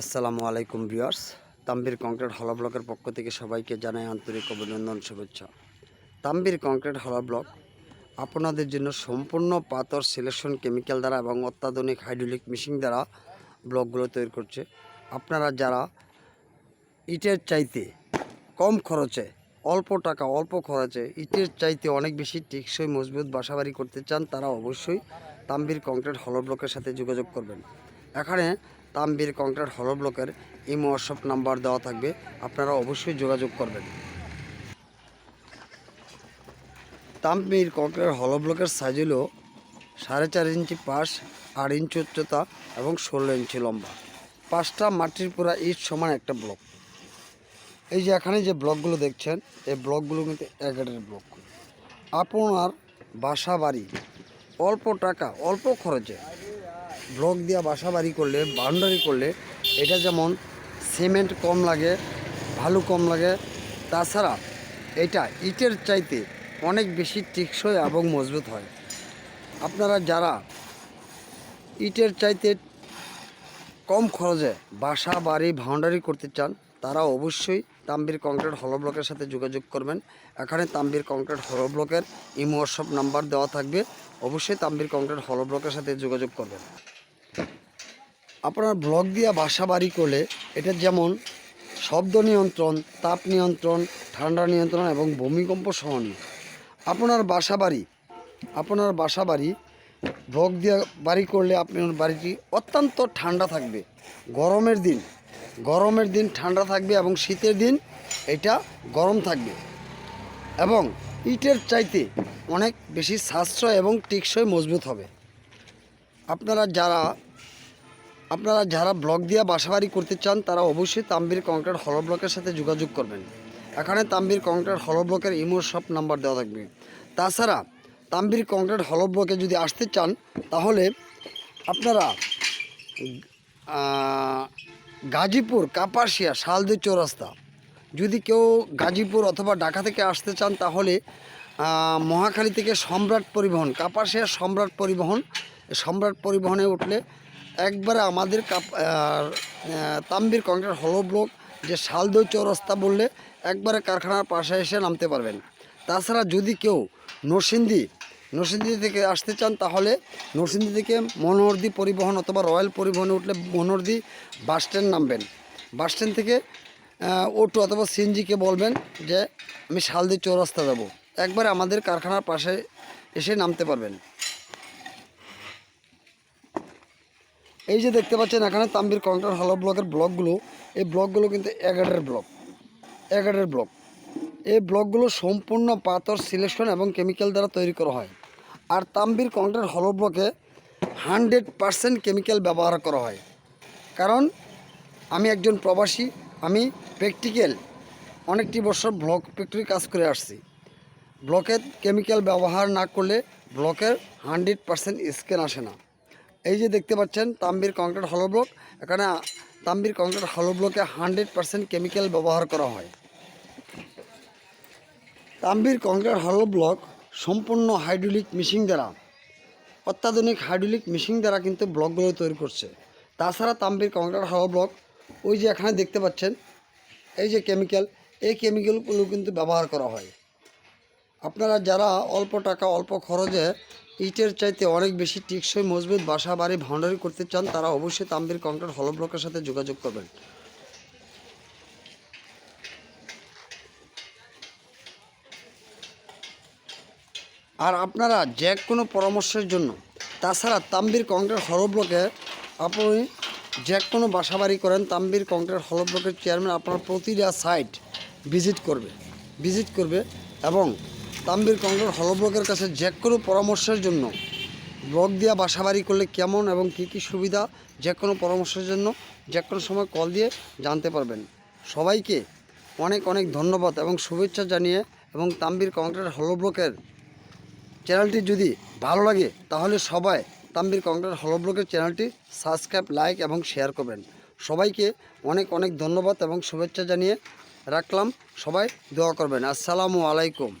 আসসালামু আলাইকুম viewers. Tambir concrete হলা ব্লকের পক্ষ থেকে সবাইকে জানাই আন্তরিক অভিনন্দন, শুভেচ্ছা। তাম্বির কংক্রিট হলা ব্লক আপনাদের জন্য সম্পূর্ণ পাথর সিলেকশন কেমিক্যাল দ্বারা এবং অত্যাধুনিক হাইড্রোলিক মেশিন দ্বারা ব্লকগুলো তৈরি করছে। আপনারা যারা ইটের চাইতে কম খরচে, অল্প টাকা, অল্প খরচে ইটের চাইতে অনেক বেশি টেকসই মজবুত বাসাবাড়ি করতে চান, তারা অবশ্যই তাম্বির কংক্রিট হল ব্লকের সাথে যোগাযোগ করবেন। এখানে তাম্বির কংক্রিট হলো ব্লকের ইমো হোয়াটসঅ্যাপ নাম্বার দেওয়া থাকবে। আপনারা অবশ্যই যোগাযোগ করবেন। তাম্বির কংক্রিট হলো ব্লকের সাইজ হলো সাড়ে চার ইঞ্চি পাশ, আট ইঞ্চি উচ্চতা এবং ষোলো ইঞ্চি লম্বা। পাঁচটা মাটির পুরা ইট সমান একটা ব্লক এই যে এখানে যে ব্লকগুলো দেখছেন, এই ব্লকগুলো কিন্তু এগারের ব্লক আপনার বাসা বাড়ি, অল্প টাকা, অল্প খরচে। ব্লক দিয়ে বাসা বাড়ি করলে, বাউন্ডারি করলে, এটা যেমন সিমেন্ট কম লাগে, ভালো কম লাগে, তাছাড়া এটা ইটের চাইতে অনেক বেশি টেকসই এবং মজবুত হয়। আপনারা যারা ইটের চাইতে কম খরচে বাসা, বাড়ি, বাউন্ডারি করতে চান, তারা অবশ্যই তাম্বির কংক্রিট হলো ব্লকের সাথে যোগাযোগ করবেন। এখানে তাম্বির কংক্রিট হলো ব্লকের ইমো হোয়াটসঅ্যাপ নাম্বার দেওয়া থাকবে। অবশ্যই তাম্বির কংক্রিট হলো ব্লকের সাথে যোগাযোগ করবেন। আপনার ব্লক দিয়ে বাসা বাড়ি করলে এটা যেমন শব্দ নিয়ন্ত্রণ, তাপ নিয়ন্ত্রণ, ঠান্ডা নিয়ন্ত্রণ এবং ভূমিকম্প সহনীয়। আপনার বাসা বাড়ি, আপনার বাসা বাড়ি ব্লক দিয়ে বাড়ি করলে আপনার বাড়িটি অত্যন্ত ঠান্ডা থাকবে। গরমের দিন গরমের দিন ঠান্ডা থাকবে এবং শীতের দিন এটা গরম থাকবে। এবং ইটের চাইতে অনেক বেশি সাশ্রয় এবং টেকসই মজবুত হবে। আপনারা যারা আপনারা যারা ব্লক দিয়ে বাসাবাড়ি করতে চান, তারা অবশ্যই তাম্বির কংক্রিট হলো ব্লকের সাথে যোগাযোগ করবেন। এখানে তাম্বির কংক্রিট হলো ব্লকের ইমোর সব নাম্বার দেওয়া থাকবে। তাছাড়া তাম্বির কংক্রিট হলো ব্লকে যদি আসতে চান, তাহলে আপনারা গাজীপুর কাপাসিয়া শালদি চৌরাস্তা, যদি কেউ গাজীপুর অথবা ঢাকা থেকে আসতে চান, তাহলে মহাখালী থেকে সম্রাট পরিবহন, কাপাসিয়া সম্রাট পরিবহন সম্রাট পরিবহনে উঠলে একবারে আমাদের কাপ তাম্বির কংক্রিট হলো ব্লক যে শালদৌ চৌরাস্তা বললে একবারে কারখানার পাশে এসে নামতে পারবেন। তাছাড়া যদি কেউ নরসিংদী নরসিংদী থেকে আসতে চান, তাহলে নরসিংদী থেকে মনোহরদি পরিবহন অথবা রয়্যাল পরিবহনে উঠলে মনোহরদি বাস স্ট্যান্ড নামবেন। বাস স্ট্যান্ড থেকে অটো অথবা সিএনজিকে বলবেন যে, আমি শালদি চৌরাস্তা যাব। একবার আমাদের কারখানার পাশে এসে নামতে পারবেন। এই যে দেখতে পাচ্ছেন, এখানে তাম্বির কংক্রিট হলো ব্লকের ব্লকগুলো। এই ব্লকগুলো কিন্তু এগারের ব্লক। এগারের ব্লক। এই ব্লকগুলো সম্পূর্ণ পাথর, সিলেকশন এবং কেমিক্যাল দ্বারা তৈরি করা হয়। আর তাম্বির কংক্রিট হলো ব্লকে হান্ড্রেড পারসেন্ট কেমিক্যাল ব্যবহার করা হয়। কারণ, আমি একজন প্রবাসী, আমি প্র্যাকটিক্যাল অনেকটি বছর ব্লক ফ্যাক্টরি কাজ করে আসছি। ব্লকের কেমিক্যাল ব্যবহার না করলে ব্লকের হান্ড্রেড পারসেন্ট স্ক্যান আসে না। এই যে দেখতে পাচ্ছেন, তাম্বির কংক্রিট হলো ব্লক এখানে তাম্বির কংক্রিট হলো ব্লকে হান্ড্রেড পারসেন্ট কেমিক্যাল ব্যবহার করা হয়। তাম্বির কংক্রিট হলো ব্লক সম্পূর্ণ হাইড্রোলিক মেশিন দ্বারা, অত্যাধুনিক হাইড্রোলিক মেশিন দ্বারা কিন্তু ব্লকগুলো তৈরি করছে। তাছাড়া তাম্বির কংক্রিট হলো ব্লক ওই যে এখানে দেখতে পাচ্ছেন, এই যে কেমিক্যাল এই কেমিক্যালগুলো কিন্তু ব্যবহার করা হয়। আপনারা যারা অল্প টাকা, অল্প খরচে ইটের চাইতে অনেক বেশি টেকসই মজবুত বাসা, বাড়ি ভান্ডারি করতে চান, তারা অবশ্যই তাম্বির কংক্রিট হলো ব্লকের সাথে যোগাযোগ করবেন। আর আপনারা যে কোনো পরামর্শের জন্য, তাছাড়া তাম্বির কংক্রিট হলো ব্লকে আপনি যে কোনো বাসা বাড়ি করেন, তাম্বির কংক্রিট হলো ব্লকের চেয়ারম্যান আপনার প্রতিটা সাইট ভিজিট করবে ভিজিট করবে এবং তাম্বির কংক্রিট হলো ব্লকের কাছে যে কোনো পরামর্শের জন্য ব্লক দিয়া বাসা বাড়ি করলে কেমন এবং কী কী সুবিধা যে কোনো পরামর্শের জন্য যে কোনো সময় কল দিয়ে জানতে পারবেন। সবাইকে অনেক অনেক ধন্যবাদ এবং শুভেচ্ছা জানিয়ে এবং তাম্বির কংক্রিট হলো ব্লকের চ্যানেলটি যদি ভালো লাগে তাহলে সবাই তাম্বির কংক্রিট হলো ব্লকের চ্যানেলটি সাবস্ক্রাইব, লাইক এবং শেয়ার করবেন। সবাইকে অনেক অনেক ধন্যবাদ এবং শুভেচ্ছা জানিয়ে রাখলাম। সবাই দোয়া করবেন। আসসালামু আলাইকুম।